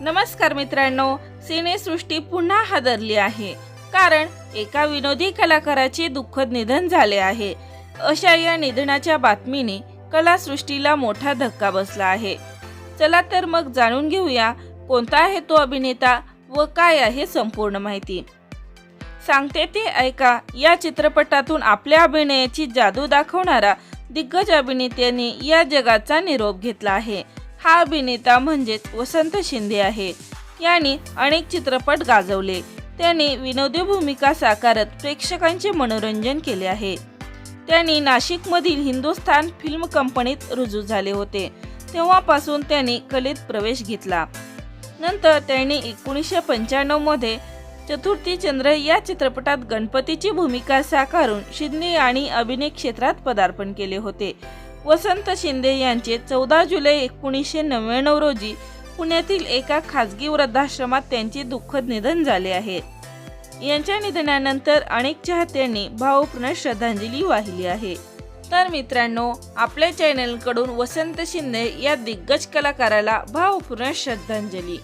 नमस्कार मित्रांनो सिनेसृष्टी पुन्हा हादरली आहे. कारण एका विनोदी कलाकाराचे दुःखद निधन झाले आहे. अशा या निधनाच्या बातमीने कलासृष्टीला मोठा धक्का बसला आहे. चला तर मग जाणून घेऊया कोणता आहे तो अभिनेता व काय आहे संपूर्ण माहिती. सांगते ते ऐका या चित्रपटातून आपल्या अभिनयाची जादू दाखवणारा दिग्गज अभिनेत्याने या जगाचा निरोप घेतला आहे. हा अभिनेता म्हणजेच वसंत शिंदे आहे. यांनी अनेक चित्रपट गाजवले. त्यांनी विनोदी भूमिका साकारत प्रेक्षकांचे मनोरंजन केले आहे. त्यांनी नाशिकमधील हिंदुस्थान फिल्म कंपनीत रुजू झाले होते. तेव्हापासून त्यांनी कलेत प्रवेश घेतला. नंतर त्यांनी एकोणीसशे पंच्याण्णवमध्ये चतुर्थी चंद्र या चित्रपटात गणपतीची भूमिका साकारून शिंदे आणि अभिनय क्षेत्रात पदार्पण केले होते. वसंत शिंदे यांचे चौदा जुलै एकोणीसशे नव्याण्णव रोजी पुण्यातील एका खाजगी वृद्धाश्रमात त्यांचे दुःखद निधन झाले आहे. यांच्या निधनानंतर अनेक चाहत्यांनी भावपूर्ण श्रद्धांजली वाहिली आहे. तर मित्रांनो आपल्या चॅनलकडून वसंत शिंदे या दिग्गज कलाकाराला भावपूर्ण श्रद्धांजली.